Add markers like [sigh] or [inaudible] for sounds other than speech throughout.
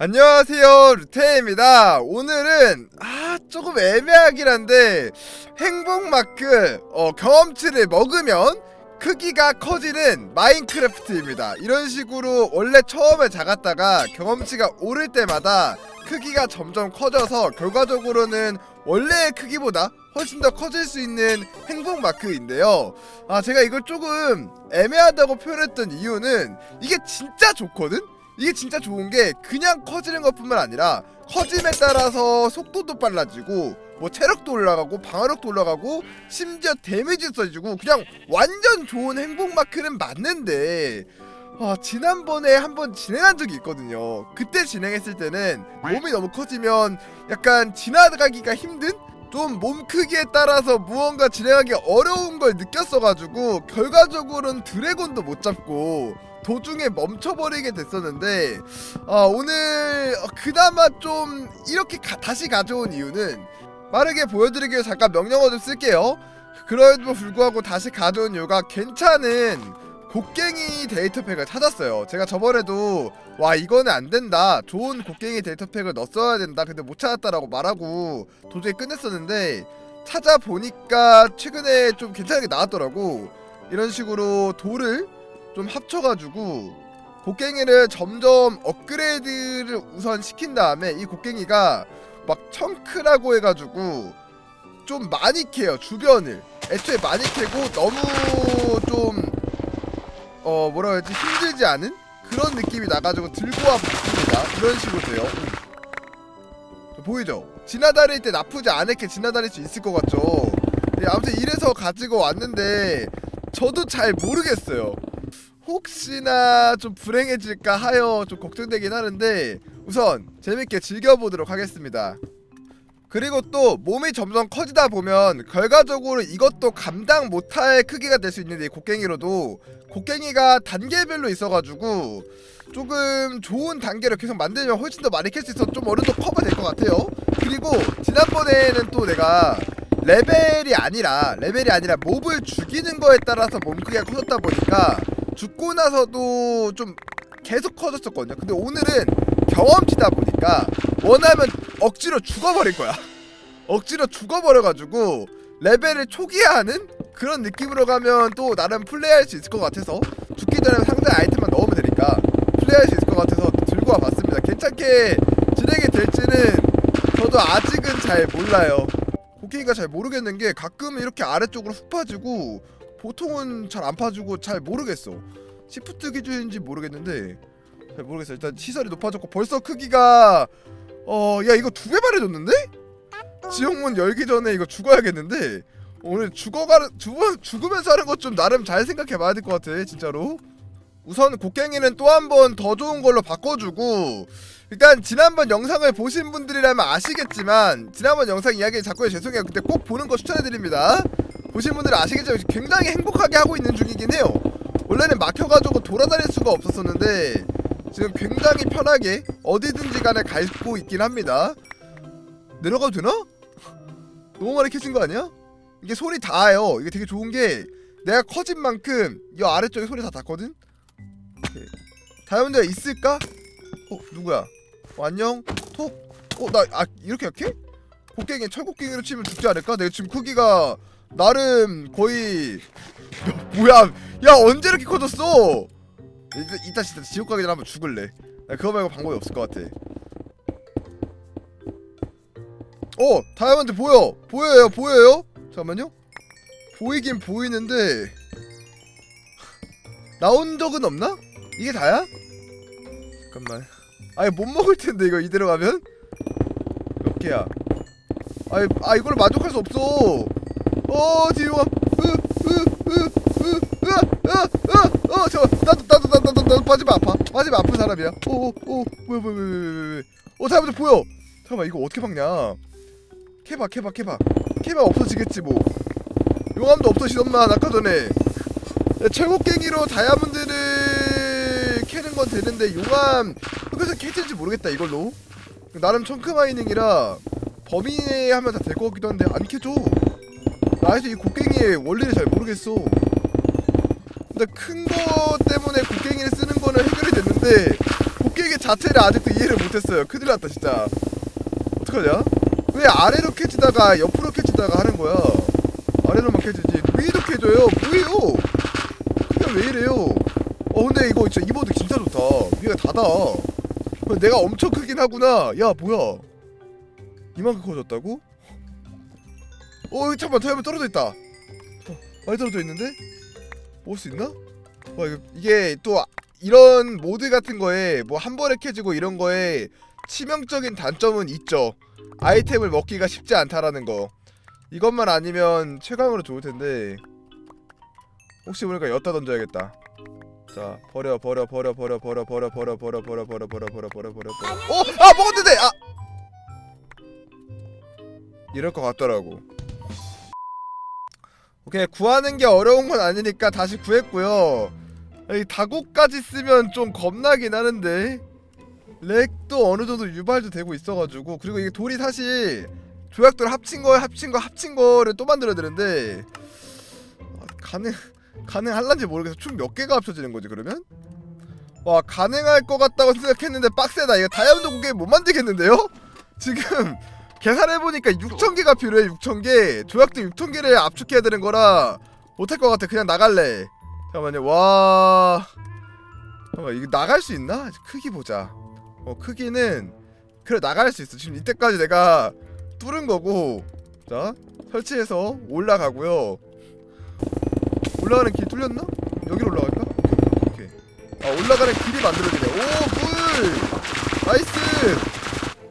안녕하세요 루테입니다. 오늘은 아 조금 애매하긴 한데 행복마크 어, 경험치를 먹으면 크기가 커지는 마인크래프트입니다. 이런 식으로 원래 처음에 작았다가 경험치가 오를 때마다 크기가 점점 커져서 결과적으로는 원래의 크기보다 훨씬 더 커질 수 있는 행복 마크인데요. 아 제가 이걸 조금 애매하다고 표현했던 이유는 이게 진짜 좋거든? 이게 진짜 좋은 게 그냥 커지는 것뿐만 아니라 커짐에 따라서 속도도 빨라지고 뭐 체력도 올라가고 방어력도 올라가고 심지어 데미지도 써지고 그냥 완전 좋은 행복 마크는 맞는데 아, 지난번에 한번 진행한 적이 있거든요. 그때 진행했을 때는 몸이 너무 커지면 약간 지나가기가 힘든 좀 몸 크기에 따라서 무언가 진행하기 어려운 걸 느꼈어가지고 결과적으로는 드래곤도 못 잡고 도중에 멈춰버리게 됐었는데 아, 오늘 그나마 좀 이렇게 가- 다시 가져온 이유는 빠르게 보여드리기 위해 잠깐 명령어 좀 쓸게요. 그래도 불구하고 다시 가져온 이유가 괜찮은 곡괭이 데이터팩을 찾았어요. 제가 저번에도 와 이거는 안 된다. 좋은 곡괭이 데이터팩을 넣었어야 된다. 근데 못 찾았다라고 말하고 도저히 끝냈었는데 찾아보니까 최근에 좀 괜찮게 나왔더라고. 이런 식으로 돌을 좀 합쳐가지고 곡괭이를 점점 업그레이드를 우선 시킨 다음에 이 곡괭이가 막 청크라고 해가지고 좀 많이 캐요 주변을 애초에 많이 캐고 너무 좀 어 뭐라 해야지 힘들지 않은 그런 느낌이 나가지고 들고 와 붙습니다 이런 식으로 돼요 음. 보이죠? 지나다닐 때 나쁘지 않게 지나다닐 수 있을 것 같죠? 네, 아무튼 이래서 가지고 왔는데 저도 잘 모르겠어요 혹시나 좀 불행해질까 하여 좀 걱정되긴 하는데 우선 재밌게 즐겨보도록 하겠습니다. 그리고 또 몸이 점점 커지다 보면 결과적으로 이것도 감당 못할 크기가 될 수 있는데 이 곡괭이로도 곡괭이가 단계별로 있어가지고 조금 좋은 단계로 계속 만들면 훨씬 더 많이 캘 수 있어서 좀 어느 정도 커버 될 것 같아요. 그리고 지난번에는 또 내가 레벨이 아니라 레벨이 아니라 몹을 죽이는 거에 따라서 몸 크기가 커졌다 보니까 죽고 나서도 좀 계속 커졌었거든요. 근데 오늘은 경험치다 보니까 원하면 억지로 죽어버릴 거야. [laughs] 억지로 죽어버려가지고 레벨을 초기화하는 그런 느낌으로 가면 또 나름 플레이할 수 있을 것 같아서 죽기 전에 상자에 아이템만 넣으면 되니까 플레이할 수 있을 것 같아서 들고 와봤습니다. 괜찮게 진행이 될지는 저도 아직은 잘 몰라요. 곡괭이가 잘 모르겠는 게 가끔 이렇게 아래쪽으로 훅 빠지고 보통은 잘 안 파주고 잘 모르겠어. 시프트 기준인지 모르겠는데 잘 모르겠어. 일단 시설이 높아졌고 벌써 크기가 어 야 이거 두 배 말해줬는데? 지옥문 열기 전에 이거 죽어야겠는데 오늘 죽어가 죽어 죽으면서 하는 것 좀 나름 잘 생각해봐야 될 것 같아 진짜로. 우선 곡괭이는 또 한 번 더 좋은 걸로 바꿔주고 일단 지난번 영상을 보신 분들이라면 아시겠지만 지난번 영상 이야기 자꾸 해 죄송해요. 근데 꼭 보는 거 추천해드립니다. 보신 분들은 아시겠지만 굉장히 행복하게 하고 있는 중이긴 해요. 원래는 막혀가지고 돌아다닐 수가 없었었는데 지금 굉장히 편하게 어디든지 간에 갈고 있긴 합니다. 내려가도 되나? 너무 많이 캐진 거 아니야? 이게 소리 닿아요. 이게 되게 좋은 게 내가 커진 만큼 이 아래쪽에 소리 다 닿거든? 다이아몬드가 있을까? 어 누구야? 어, 안녕 톡? 어나 아 이렇게 약해? 곡괭이 철곡괭이로 치면 죽지 않을까? 내가 지금 크기가 나름 거의 야, 뭐야? 야 언제 이렇게 커졌어? 이따, 이따 진짜 지옥 가기 전에 한번 죽을래. 나 그거 말고 방법이 없을 것 같아. 어 다이아몬드 보여. 보여요 보여요? 잠깐만요. 보이긴 보이는데. [laughs] 나온 적은 없나? 이게 다야? 잠깐만. 아니 못 먹을 텐데 이거 이대로 가면? 몇 개야? 아이 아 이걸 만족할 수 없어 어 뒤로 와. 으으으으으으으어 저 나도 나도 나도 나도 나도 빠지면 아파. 빠지면 아픈 사람이야. 오오 뭐야 뭐야 뭐야 뭐야 어 잠깐만 보여. 잠깐만 이거 어떻게 박냐? 캐봐 캐봐 캐봐. 캐봐 없어지겠지 뭐. 용암도 없어지던만 아까 전에. 철곡갱이로 다이아몬드를 캐는 건 되는데 용암 흙에서 캐질지 모르겠다 이걸로. 나름 청크 마이닝이라 범위 내에 하면 다 될 것 같기도 한데 안 캐줘. 나 아직 이 곡괭이의 원리를 잘 모르겠어. 근데 큰 거 때문에 곡괭이를 쓰는 거는 해결이 됐는데 깨기 자체를 아직도 이해를 못했어요. 큰일 났다 진짜. 어떡하냐? 왜 아래로 캐치다가 옆으로 캐치다가 하는 거야? 아래로만 캐치지. 위도 캐줘요. 뭐예요? 그냥 왜 이래요? 어 근데 이거 진짜 이보드 진짜 좋다. 위가 닫아 내가 엄청 크긴 하구나. 야 뭐야? 이만큼 커졌다고? 어 잠깐만 더 하면 떨어져 있다 어, 많이 떨어져 있는데? 먹을 수 있나? 와 이거 이게 또 이런 모드 같은 거에 뭐 한 번에 캐지고 이런 거에 치명적인 단점은 있죠 아이템을 먹기가 쉽지 않다라는 거 이것만 아니면 최강으로 좋을 텐데 혹시 모르니까 엿다 던져야겠다 자 버려 버려 버려 버려 버려 버려 버려 버려 버려 버려 버려 버려 버려 버려 버려 어! 아 먹었는데! 아! 이럴 것 같더라고 오케이 구하는 게 어려운 건 아니니까 다시 구했고요 이 다고까지 쓰면 좀 겁나긴 하는데 렉도 어느 정도 유발도 되고 있어가지고 그리고 이게 돌이 사실 조약돌 합친 거 합친 거 합친 거를 또 만들어야 되는데 아, 가능 가능할란지 모르겠어 총 몇 개가 합쳐지는 거지 그러면? 와 가능할 것 같다고 생각했는데 빡세다 이거 다이아몬드 고개 못 만들겠는데요? 지금 계산해보니까 6,000개가 필요해 6,000개. 조약도 6,000개를 압축해야 되는 거라 못할 것 같아. 그냥 나갈래. 잠깐만요. 와. 잠깐만 이거 나갈 수 있나? 크기 보자. 어 크기는 그래 나갈 수 있어. 지금 이때까지 내가 뚫은 거고. 자 설치해서 올라가고요. 올라가는 길 뚫렸나? 여기로 올라갈까? 아 올라가는 길이 만들어지네. 오물 나이스!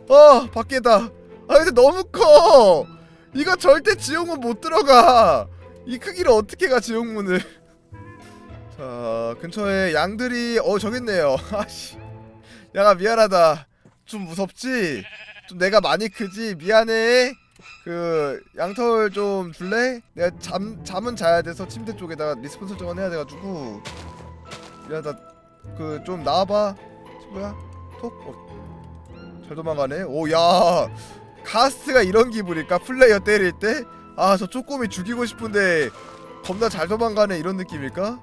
어 밖에다 아 근데 너무 커. 이거 절대 지옥문 못 들어가. 이 크기를 어떻게 가 지옥문을? [laughs] 자 근처에 양들이 어 저기 있네요. [laughs] 아씨. 야가 미안하다. 좀 무섭지? 좀 내가 많이 크지? 미안해. 그 양털 좀 줄래? 내가 잠 잠은 자야 돼서 침대 쪽에다가 리스폰 설정을 해야 돼가지고. 미안하다. 그좀 나와봐. 친구야. 톡잘 도망가네. 오야 가스가 이런 기분일까? 플레이어 때릴 때? 아 저 쪼꼬미 죽이고 싶은데 겁나 잘 도망가네 이런 느낌일까?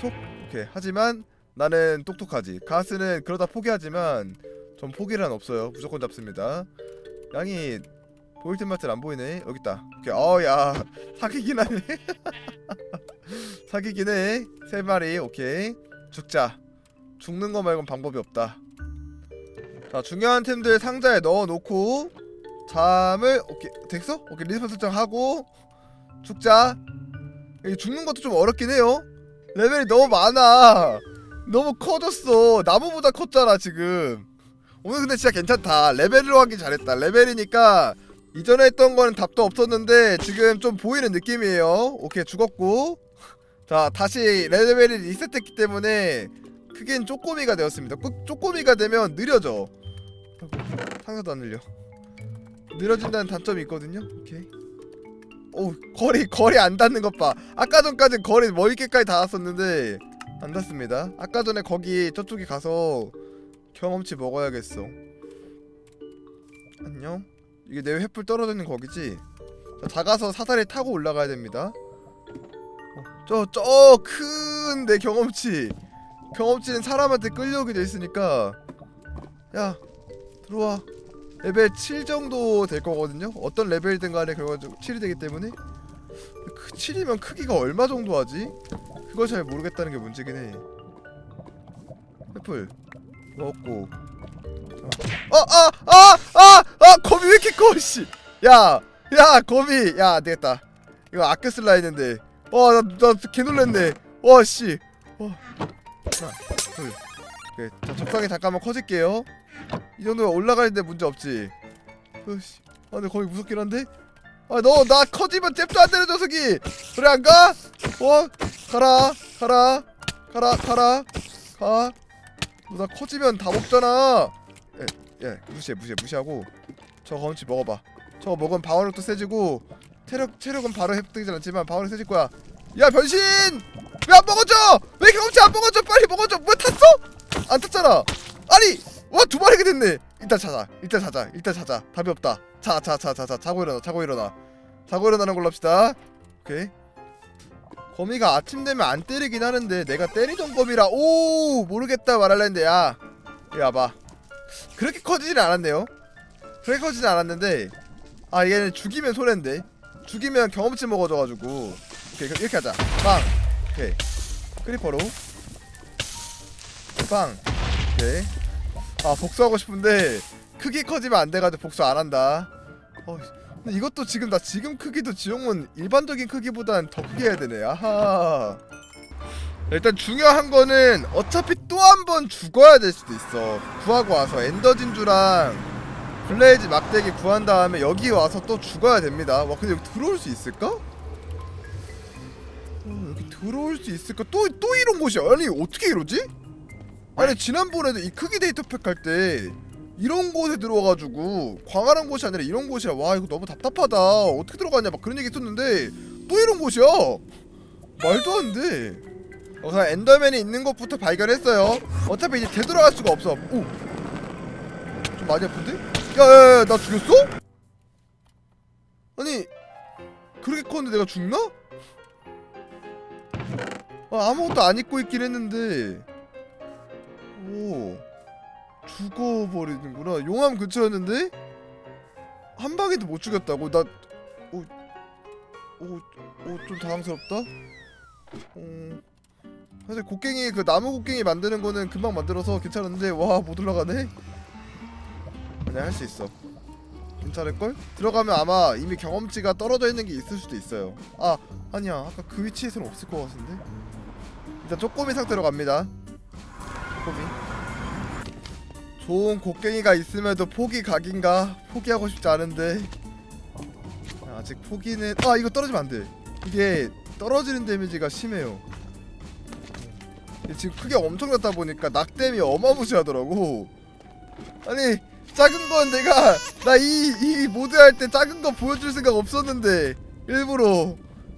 톡. 오케이. 하지만 나는 똑똑하지. 가스는 그러다 포기하지만 전 포기란 없어요. 무조건 잡습니다. 양이 보일 땐 맞을 안 보이네. 여기 있다. 오케이. 어야. [laughs] 사기긴 하네. [laughs] 사기긴 해세 마리. 오케이. 죽자. 죽는 거 말곤 방법이 없다. 자 중요한 템들 상자에 넣어놓고 잠을 오케이 됐어? 오케이 리스폰 설정하고. 죽자. 이 죽는 것도 좀 어렵긴 해요. 레벨이 너무 많아. 너무 커졌어. 나무보다 컸잖아 지금. 오늘 근데 진짜 괜찮다. 레벨로 하기 잘했다. 레벨이니까 이전에 했던 거는 답도 없었는데 지금 좀 보이는 느낌이에요. 오케이 죽었고. 자 다시 레벨이 리셋했기 때문에 크긴 쪼꼬미가 되었습니다. 꼭 쪼꼬미가 되면 느려져. 상사도 안 늘려 느려진다는 단점이 있거든요. 오케이. 오 거리 거리 안 닿는 것 봐. 아까 전까진 거리 멀게까지 닿았었는데 안 닿습니다. 아까 전에 거기 저쪽에 가서 경험치 먹어야겠어. 안녕. 이게 내 횃불 떨어져 있는 거기지? 자, 다 가서 사다리 타고 올라가야 됩니다. 저 저 큰 내 경험치. 경험치는 사람한테 끌려오게 돼 있으니까. 야 들어와 레벨 7 정도 될 거거든요 어떤 레벨이든 간에 결과적으로 7이 되기 때문에 그 7이면 크기가 얼마 정도 하지? 그걸 잘 모르겠다는 게 문제긴 해 애플 먹고 아 아 아 아 아 거미 왜 이렇게 커 씨. 야, 야 거미, 야 되겠다. 이거 아껴 쓸라 했는데, 와 나 나 개 놀랐네. 와 씨, 와 하나, 둘. 자 적당히 잠깐만 커질게요. 이 정도면 올라가는데 문제 없지. 으씨, 아 근데 거미 무섭긴 한데. 아 너 나 커지면 잽도 안 되는 녀석이. 그래 안 가? 어, 가라, 가라, 가라, 가라, 가. 너나 커지면 다 먹잖아. 예 무시해 무시해 무시하고 저거 검치 먹어봐 저거 먹으면 방어력도 세지고 체력 체력은 바로 획득되지 않지만 방어력 세질 거야 야 변신 왜 안 먹어줘 왜 경험치 안 먹어줘 빨리 먹어줘 왜 탔어 안 탔잖아 일단 찾아 일단 찾아 일단 찾아 답이 없다. 자 자 자 자 자. 자고 일어나. 자고 일어나. 자고 일어나는 걸로 합시다. 오케이. 거미가 아침 되면 안 때리긴 하는데 내가 때리던 거미라. 오! 모르겠다 말할라 했는데 야. 와봐. 그렇게 커지진 않았네요. 그렇게 커지진 않았는데 아 얘는 죽이면 손해인데. 죽이면 경험치 먹어줘가지고. 오케이 이렇게 하자. 빵. 오케이. 크리퍼로. 빵. 오케이 아 복수하고 싶은데 크기 커지면 안 돼가지고 복수 안 한다 어, 근데 이것도 지금 나 지금 크기도 지용문 일반적인 크기보단 더 크게 해야 되네 아하 일단 중요한 거는 어차피 또 한 번 죽어야 될 수도 있어 구하고 와서 엔더 진주랑 블레이즈 막대기 구한 다음에 여기 와서 또 죽어야 됩니다 와 근데 여기 들어올 수 있을까? 어, 여기 들어올 수 있을까? 또, 또 이런 곳이야 아니 어떻게 이러지? 아니 지난번에도 이 크기 데이터 팩 할 때 이런 곳에 들어와가지고 광활한 곳이 아니라 이런 곳이야 와 이거 너무 답답하다 어떻게 들어가냐 막 그런 얘기 있었는데 또 이런 곳이야 말도 안돼 우선 엔더맨이 있는 곳부터 발견했어요 어차피 이제 되돌아갈 수가 없어 오! 좀 많이 아픈데? 야야야 나 죽였어? 아니 그렇게 컸는데 내가 죽나? 아, 아무것도 안 입고 있긴 했는데 오 죽어버리는구나 용암 근처였는데 한 방에도 못 죽였다고 나 오, 오, 오, 좀 당황스럽다. 어, 사실 곡괭이 그 나무 곡괭이 만드는 거는 금방 만들어서 괜찮은데 와 못 올라가네. 그냥 할 수 있어. 괜찮을 걸? 들어가면 아마 이미 경험치가 떨어져 있는 게 있을 수도 있어요. 아 아니야 아까 그 위치에서는 없을 것 같은데. 일단 쪼꼬미 상태로 갑니다. 쪼꼬미. 좋은 곡괭이가 있음에도 포기 각인가? 포기하고 싶지 않은데. 아직 포기는 아 이거 떨어지면 안돼. 이게 떨어지는 데미지가 심해요. 지금 크게 엄청 났다 보니까 낙댐이 어마무시하더라고. 아니 작은 건 내가 나 이 이 모드 할 때 작은 거 보여줄 생각 없었는데 일부러.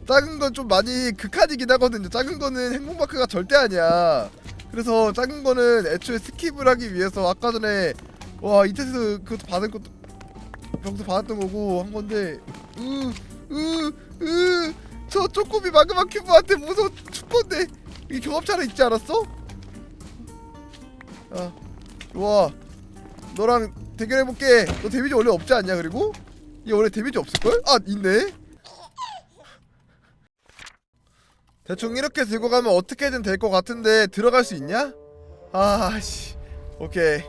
작은 건 좀 많이 극한이긴 하거든요. 작은 거는 행복마크가 절대 아니야 그래서 작은 거는 애초에 스킵을 하기 위해서 아까 전에 와 이테스 그것도 받은 것도 병도 받았던 거고 한 건데 으으으저 쪼꼬미 마그마 큐브한테 무서워 죽건데 이 경험차는 있지 않았어? 아 좋아 너랑 대결해볼게 너 데미지 원래 없지 않냐 그리고? 얘 원래 데미지 없을걸? 아 있네 대충 이렇게 들고 가면 어떻게든 될 것 같은데 들어갈 수 있냐? 아씨. 오케이.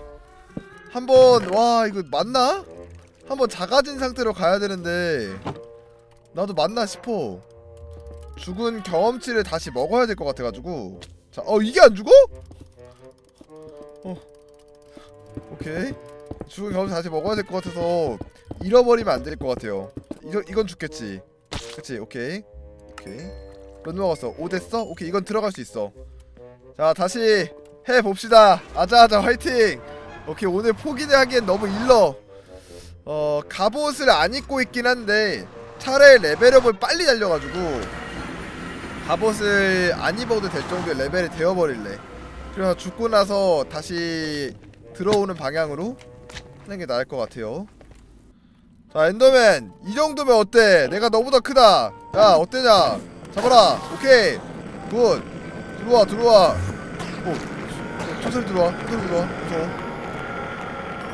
한번 와 이거 맞나? 한번 작아진 상태로 가야 되는데 나도 맞나 싶어. 죽은 경험치를 다시 먹어야 될 것 같아가지고. 자 어 이게 안 죽어? 어. 오케이. 죽은 경험치 다시 먹어야 될 것 같아서 잃어버리면 안 될 것 같아요. 이거, 이건 죽겠지. 그치? 오케이. 오케이 몇 먹었어? 5 됐어? 오케이 이건 들어갈 수 있어. 자 다시 해봅시다. 아자아자 화이팅! 오케이 오늘 포기를 하기엔 너무 일러. 어 갑옷을 안 입고 있긴 한데 차라리 레벨업을 빨리 달려가지고 갑옷을 안 입어도 될 정도의 레벨이 되어버릴래. 그래서 죽고 나서 다시 들어오는 방향으로 하는 게 나을 것 같아요. 자 엔더맨 이 정도면 어때? 내가 너보다 크다. 야 어때냐 잡아라. 오케이. 굿. 들어와 들어와. 오. 천천히 들어와. 천천히 들어와. 무서워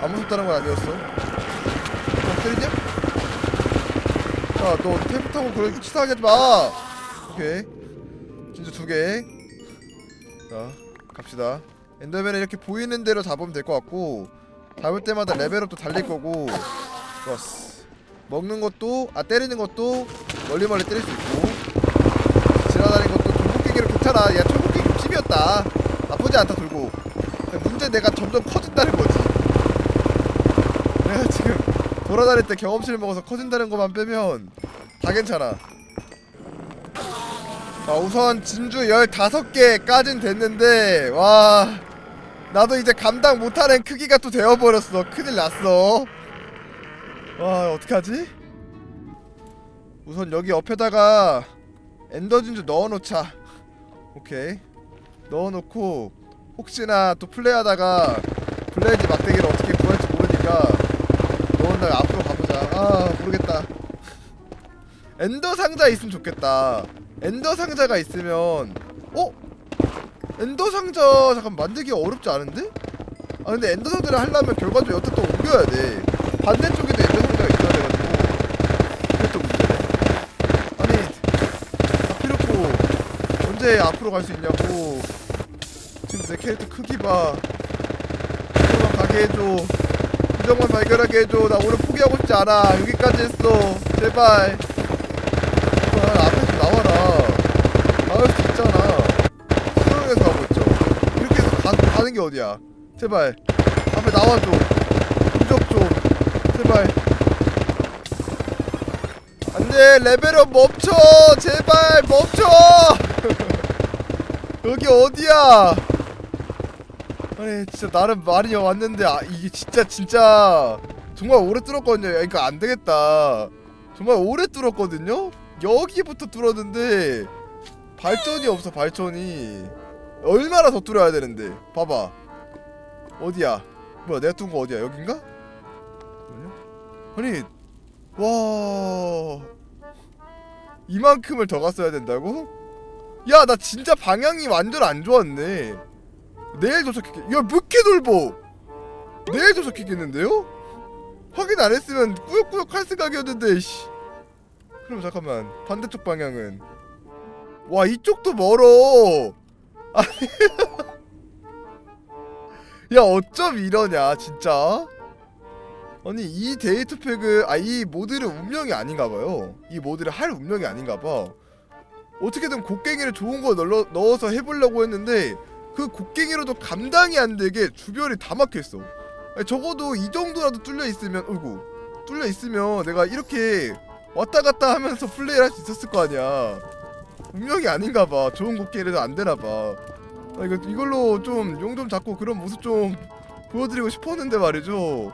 안 무섭다는 건 아니었어. 어 때리냐? 야너 테이프 타고 그렇게 치사하게 하지마. 오케이. 진짜 두개. 자 갑시다. 엔더맨은 이렇게 보이는 대로 잡으면 될 것 같고 잡을 때마다 레벨업도 달릴 거고. 좋았어. 먹는 것도 아 때리는 것도 멀리 멀리 때릴 수 있고 지나다니는 것도 돌고기기로 괜찮아. 야 철곡기 60이었다. 나쁘지 않다 돌고. 문제 내가 점점 커진다는 거지. 내가 지금 돌아다닐 때 경험치를 먹어서 커진다는 것만 빼면 다 괜찮아. 자 우선 진주 15개까진 됐는데 와. 나도 이제 감당 못하는 크기가 또 되어버렸어. 큰일 났어. 와 어떡하지? 우선 여기 옆에다가 엔더 진주 넣어놓자 오케이. 넣어놓고 혹시나 또 플레이하다가 블레이즈 막대기를 어떻게 구할지 모르니까 넣은 다음에 앞으로 가보자. 아 모르겠다. 엔더 상자 있으면 좋겠다. 엔더 상자가 있으면 어? 엔더 상자 잠깐 만들기 어렵지 않은데? 아 근데 엔더 상자를 하려면 결과적으로 여태 또 옮겨야 돼. 반대쪽에도 엔더 상자가 있어야 돼가지고 그게 또 문제네 아니 다 필요 없고 언제 앞으로 갈 수 있냐고. 지금 내 캐릭터 크기 봐. 이거만 가게 해줘. 부정만 발견하게 해줘. 나 오늘 포기하고 싶지 않아. 여기까지 했어. 제발. 제발 앞에서 나와라. 나올 수 있잖아. 수영에서 하고 있죠. 이렇게 해서 가, 가는 게 어디야? 제발. 앞에 나와줘. 부적 좀 제발. 안돼. 레벨업 멈춰. 제발 멈춰 여기 어디야? 아니 진짜 나름 많이 왔는데 아 이게 진짜 진짜 정말 오래 뚫었거든요. 그러니까 안 되겠다. 정말 오래 뚫었거든요? 여기부터 뚫었는데 발전이 없어 발전이. 얼마나 더 뚫어야 되는데? 봐봐. 어디야? 뭐야 내가 뚫은 거 어디야? 여긴가? 아니 와. 이만큼을 더 갔어야 된다고? 야 나 진짜 방향이 완전 안 좋았네. 내일 도착했겠 야몇 개 돌보 내일 도착했겠는데요? 확인 안 했으면 꾸역꾸역 할 생각이었는데 씨. 그럼 잠깐만 반대쪽 방향은? 와 이쪽도 멀어. [laughs] 야 어쩜 이러냐 진짜? 아니 이 데이트 팩을 아 이 모드를 운명이 아닌가봐요. 이 모드를 할 운명이 아닌가봐 어떻게든 곡괭이를 좋은 거 넣어, 넣어서 해보려고 했는데 그 곡괭이로도 감당이 안 되게 주변이 다 아니, 적어도 이 정도라도 뚫려 있으면 어이구 뚫려 있으면 내가 이렇게 왔다 갔다 하면서 플레이를 할 수 있었을 거 아니야. 운명이 아닌가 봐. 좋은 곡괭이라도 안 되나 봐. 아, 이거 이걸로 좀 용 좀 잡고 그런 모습 좀 보여드리고 싶었는데 말이죠.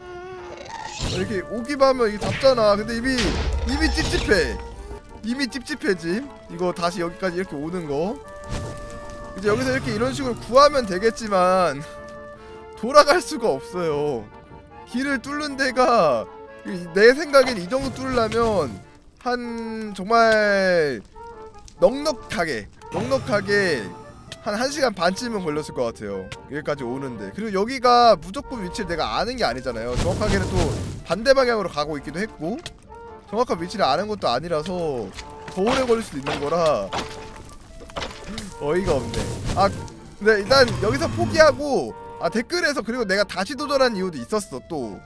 아, 이렇게 오기만 하면 이게 잡잖아. 근데 이미 이미 찝찝해 이미 찝찝해짐. 이거 다시 여기까지 이렇게 오는 거. 이제 여기서 이렇게 이런 식으로 구하면 되겠지만 돌아갈 수가 없어요. 길을 뚫는 데가 이- 내 생각엔 이 정도 뚫으려면 한 정말 넉넉하게 넉넉하게 한 1시간 반쯤은 걸렸을 것 같아요. 여기까지 오는데. 그리고 여기가 무조건 위치를 내가 아는 게 아니잖아요. 정확하게는 또 반대 방향으로 가고 있기도 했고 정확한 위치를 아는 것도 아니라서 더 오래 걸릴 수도 있는 거라 어이가 없네 아 근데 일단 여기서 포기하고 아 댓글에서 그리고 내가 다시 도전한 이유도 있었어 또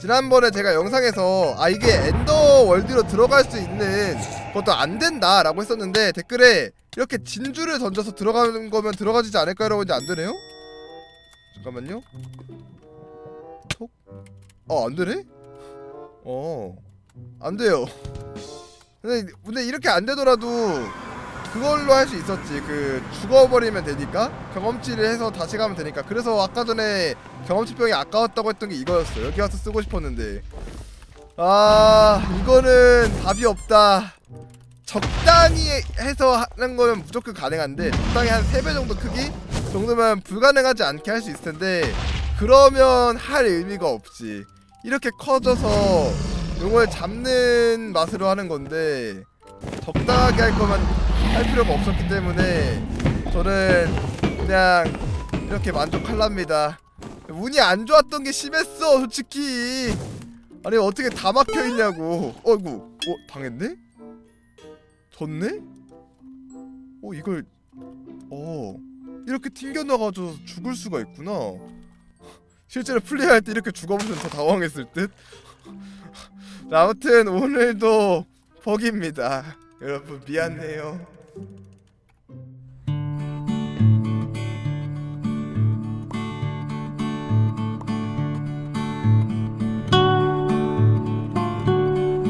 지난번에 제가 영상에서 아 이게 엔더 월드로 들어갈 수 있는 것도 안 된다 라고 했었는데 댓글에 이렇게 진주를 던져서 들어가는 거면 들어가지지 않을까 라고 이제 안 되네요? 잠깐만요. 톡? 어, 안 되네? 어. 안 돼요. 근데 근데 이렇게 안 되더라도 그걸로 할 수 있었지. 그 죽어버리면 되니까 경험치를 해서 다시 가면 되니까. 그래서 아까 전에 경험치 병이 아까웠다고 했던 게 이거였어. 여기 와서 쓰고 싶었는데. 아 이거는 답이 없다. 적당히 해서 하는 거면 무조건 가능한데 적당히 한 3배 정도 크기 정도면 불가능하지 않게 할 수 있을 텐데 그러면 할 의미가 없지. 이렇게 커져서 용을 잡는 맛으로 하는 건데 적당하게 할 거면 할 필요가 없었기 때문에 저는 그냥 이렇게 만족할랍니다. 운이 안 좋았던 게 심했어 솔직히. 아니 어떻게 다 막혀 있냐고. 어이구 어 당했네? 졌네? 어 이걸 어 이렇게 튕겨 나가서 죽을 수가 있구나 실제로 플레이할 때 이렇게 죽어보면 더 당황했을 듯? 자, 아무튼 오늘도 버기입니다. 여러분 미안해요